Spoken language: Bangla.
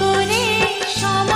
করে সম